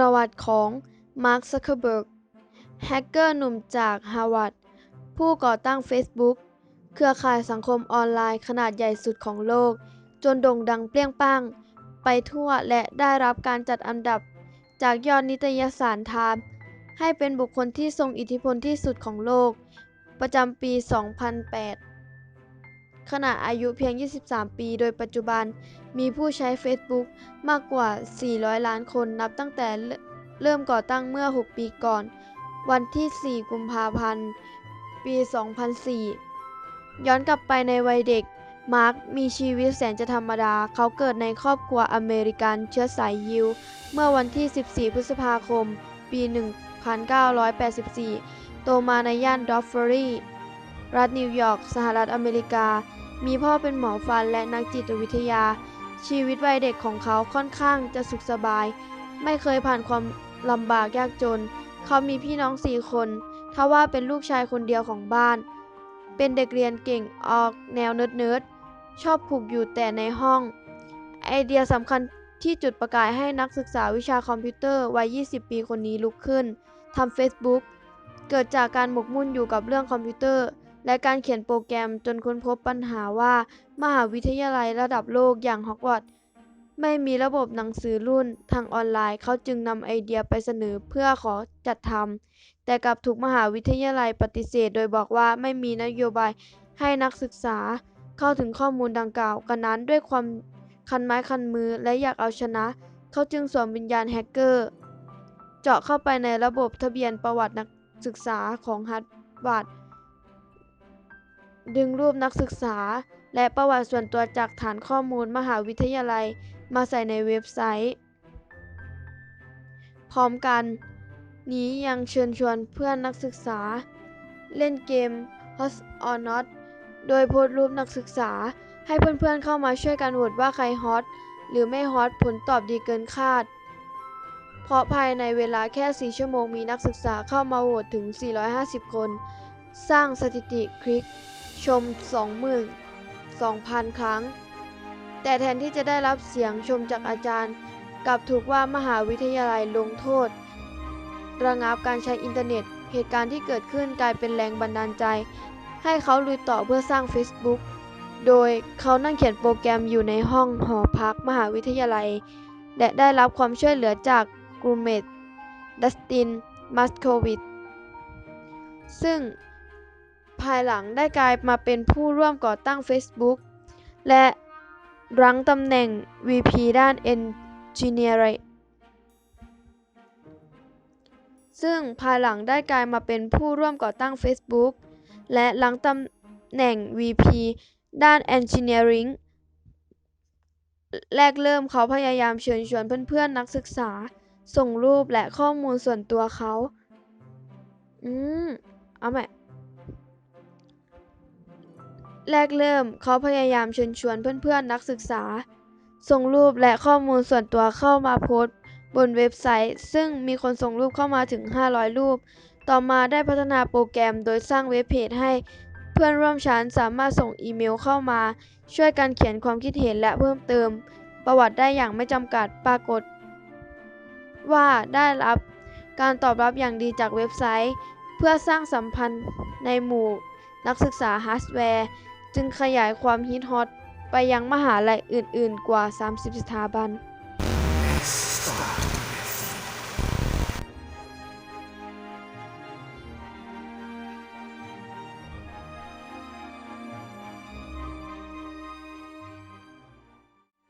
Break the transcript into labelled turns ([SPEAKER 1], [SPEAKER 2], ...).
[SPEAKER 1] ประวัติของมาร์ค ซักเคอร์เบิร์ก แฮกเกอร์หนุ่มจากฮาร์วาร์ด ผู้ก่อตั้ง Facebook เครือข่ายสังคมออนไลน์ขนาดใหญ่สุดของโลก จนโด่งดังเปรี้ยงป้าง ไปทั่วและได้รับการจัดอันดับ จากยอดนิตยสารไทม์ให้เป็นบุคคลที่ทรงอิทธิพลที่สุดของโลก ประจำปี 2008 ขณะอายุเพียง 23 ปี โดยปัจจุบันมีผู้ใช้ Facebook มากกว่า 400 ล้านคนนับตั้งแต่เริ่มก่อตั้งเมื่อ 6 ปีก่อน วันที่ 4 กุมภาพันธ์ ปี 2004 ย้อนกลับไปในวัยเด็ก มาร์คมีชีวิตแสนจะธรรมดา เขาเกิดในครอบครัวอเมริกันเชื้อสายยิว เมื่อวันที่ 14 พฤษภาคม ปี 1984 โตมาในย่านดอฟเฟอรี่รัฐนิวยอร์ก สหรัฐอเมริกา มีพ่อเป็นหมอฟันและนักจิตวิทยา ชีวิตวัยเด็กของเขาค่อนข้างจะสุขสบาย ไม่เคยผ่านความลำบากยากจน เขามีพี่น้องสี่คนทว่าเป็นลูกชายคนเดียวของบ้าน เป็นเด็กเรียนเก่งออกแนวเนิร์ดๆชอบผูกอยู่แต่ในห้อง ไอเดียสำคัญที่จุดประกายให้นักศึกษาวิชาคอมพิวเตอร์วัย 20 ปีคนนี้ลุกขึ้นทำ Facebook เกิดจากการหมกมุ่นอยู่กับเรื่องคอมพิวเตอร์ และการเขียนโปรแกรมจนค้นพบปัญหาว่า มหาวิทยาลัยระดับโลกอย่างฮอกวอตส์ไม่มีระบบหนังสือรุ่นทางออนไลน์ เขาจึงนำไอเดียไปเสนอเพื่อขอจัดทำแต่กลับถูกมหาวิทยาลัยปฏิเสธ โดยบอกว่าไม่มีนโยบายให้นักศึกษาเข้าถึงข้อมูลดังกล่าวกันนั้นด้วยความคันไม้คันมือและอยากเอาชนะ เขาจึงสวมวิญญาณแฮกเกอร์ เจาะเข้าไปในระบบทะเบียนประวัตินักศึกษาของฮาร์วาร์ด ดึงรูปนักศึกษา และประวัติส่วนตัวจากฐานข้อมูลมหาวิทยาลัยมาใส่ในเว็บไซต์ พร้อมกัน นี้ยังเชิญชวนเพื่อนนักศึกษา เล่นเกม Hot or Not โดยโพสต์รูปนักศึกษาให้เพื่อนๆเข้ามาช่วยกันโหวตว่าใครฮอตหรือไม่ฮอตผลตอบดีเกินคาด เพราะภายในเวลาแค่ 4 ชั่วโมงมีนักศึกษาเข้ามาโหวตถึง 450 คน สร้างสถิติคลิก ชม 22,000 ครั้ง แต่แทนที่จะได้รับเสียงชมจากอาจารย์ กลับถูกว่ามหาวิทยาลัยลงโทษ ระงับการใช้อินเทอร์เน็ต เหตุการณ์ที่เกิดขึ้นกลายเป็นแรงบันดาลใจ ให้เขาลุยต่อเพื่อสร้าง Facebook โดยเขานั่งเขียนโปรแกรมอยู่ในห้องหอพักมหาวิทยาลัย และได้รับความช่วยเหลือจากกรูเมดดัสติน มัสโควิด ซึ่ง ภายหลังได้กลายมาเป็นผู้ร่วมก่อตั้ง Facebook และรั้งตำแหน่ง VP ด้าน Engineering ซึ่งภายหลังได้กลายมาเป็นผู้ร่วมก่อตั้ง Facebook และรั้งตำแหน่ง VP ด้าน Engineering แรกเริ่มเขาพยายามเชิญชวนเพื่อนๆนักศึกษา ส่งรูปและข้อมูลส่วนตัวเขา อืม เอาใหม่ แรกเริ่มเขาพยายามเชิญชวนเพื่อนๆนักศึกษา ส่งรูปและข้อมูลส่วนตัวเข้ามาโพสต์ บนเว็บไซต์ ซึ่งมีคนส่งรูปเข้ามาถึง 500 รูป ต่อมาได้พัฒนาโปรแกรมโดยสร้างเว็บเพจให้เพื่อนร่วมชั้นสามารถส่งอีเมลเข้ามา ช่วยกันเขียนความคิดเห็นและเพิ่มเติม ประวัติได้อย่างไม่จำกัดปรากฏ ว่าได้รับการตอบรับอย่างดีจากเว็บไซต์ เพื่อสร้างสัมพันธ์ในหมู่นักศึกษาฮาร์ดแวร์ จึงขยายความฮิตฮอตไปยังมหาลัยอื่น ๆ กว่า 30 สถาบัน